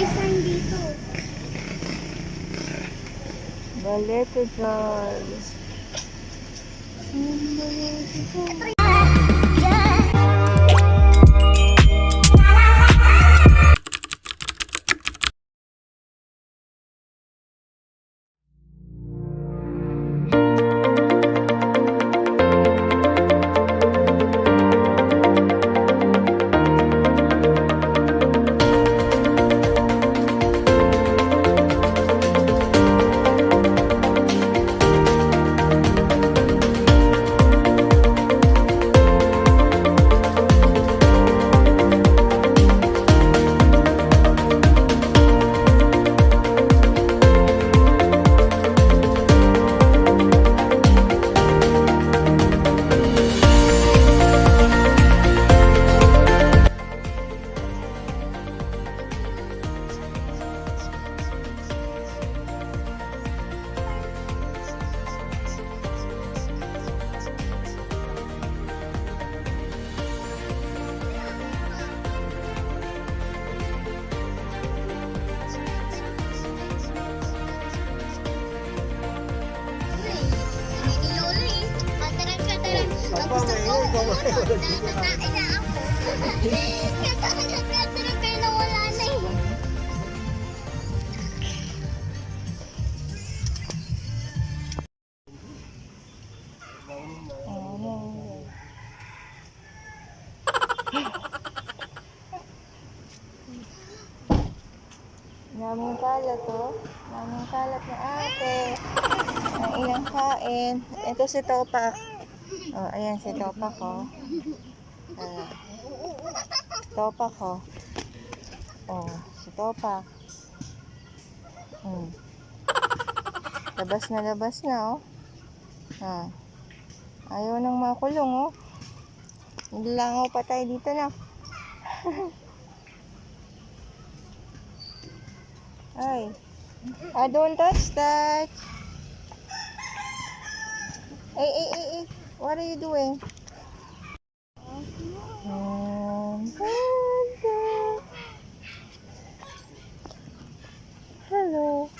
May. The little girls. The. Namang kalat to. Namang kalat na ate. Ang ilang kain. Ito si Topak. Oh, ayan si Topak ko. Oh. Topak ko. Oh, si Topak. Hmm. Labas na labas na oh. Ah. Ayaw nang makulong oh. Nilangaw pa tayo dito na. Ay. Ah, don't touch that. Hey, hey, hey, hey. What are you doing? Um, Hello.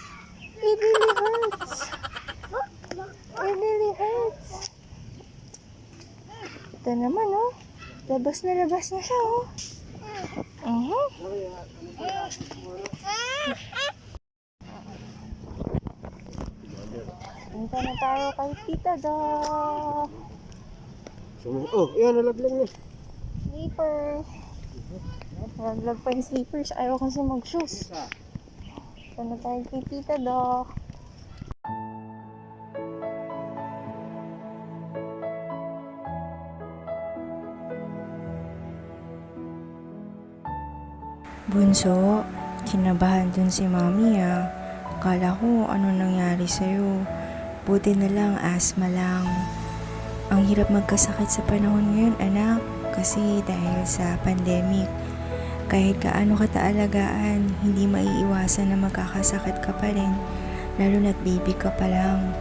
It really hurts. It really hurts. Ito naman, oh. Labas na labas na siya, oh. Uh-huh. Punta na tayo kay Tita Do. Oh, yan, nalaglag na. Slippers. Naglag pa yung slippers. Ayaw kasi mag-shoes. Punta na tayo kay Tita Do. Bunso, kinabahan dun si mami ah. Kala ko ano nangyari sa'yo. Buti na lang, asma lang. Ang hirap magkasakit sa panahon ngayon, anak. Kasi dahil sa pandemic, kahit kaano ka taalagaan, hindi maiiwasan na magkakasakit ka pa rin. Lalo na't baby ka pa lang.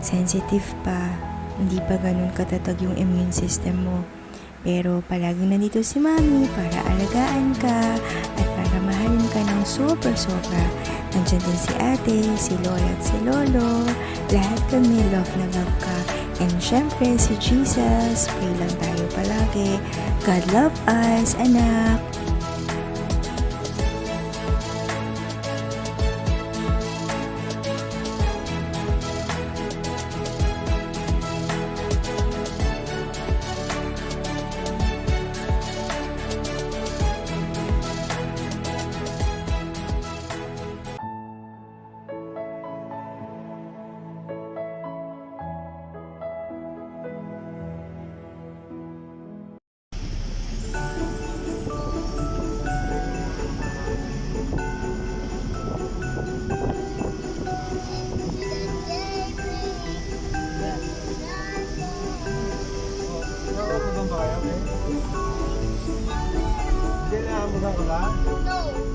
Sensitive pa. Hindi pa ganun katatag yung immune system mo. Pero palaging nandito si mami para alagaan ka at para super sobra. Nandiyan din si ate, si lola at si lolo. Lahat kami love na love ka. And syempre si Jesus, pray lang tayo palagi. God love us, anak. No.